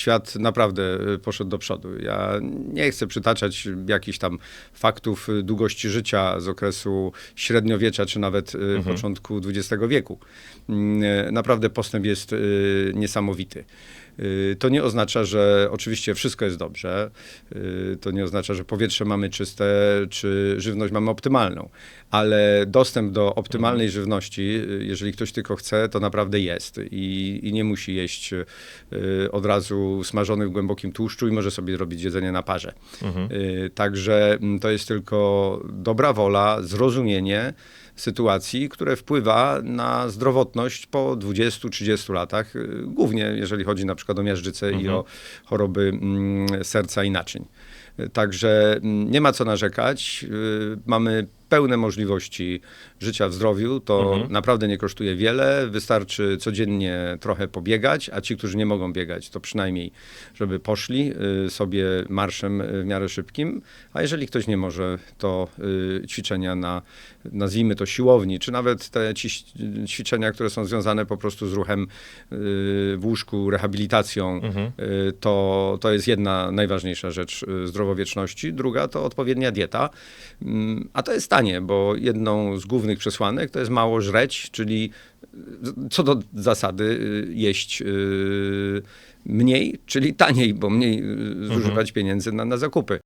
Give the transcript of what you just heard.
świat naprawdę y, poszedł do przodu. Ja nie chcę przytaczać jakichś tam faktów y, długości życia z okresu średniowiecza, czy nawet y, początku XX wieku. Mm, Naprawdę postęp jest niesamowity. Y, To nie oznacza, że oczywiście wszystko jest dobrze. Y, To nie oznacza, że powietrze mamy czyste, czy żywność mamy optymalną. Ale dostęp do optymalnej żywności, y, jeżeli ktoś tylko chce, to naprawdę jest. I, i nie musi jeść od razu smażony w głębokim tłuszczu i może sobie robić jedzenie na parze. Y, Także mm, to jest tylko dobra wola, zrozumienie sytuacji, które wpływa na zdrowotność po 20-30 latach, głównie jeżeli chodzi na przykład o miażdżycę i o choroby mm, serca i naczyń. Także mm, nie ma co narzekać. y, Mamy pełne możliwości życia w zdrowiu. To naprawdę nie kosztuje wiele. Wystarczy codziennie trochę pobiegać, a ci, którzy nie mogą biegać, to przynajmniej, żeby poszli y, sobie marszem y, w miarę szybkim. A jeżeli ktoś nie może, to y, ćwiczenia na, nazwijmy to siłowni, czy nawet te ćwiczenia, które są związane po prostu z ruchem w łóżku, rehabilitacją, y, to, to jest jedna najważniejsza rzecz zdrowowieczności. Druga to odpowiednia dieta. Mm, A to jest tanie, bo jedną z głównych przesłanek to jest mało żreć, czyli y, co do zasady y, jeść y, mniej, czyli taniej, bo mniej zużywać pieniędzy na, na zakupy.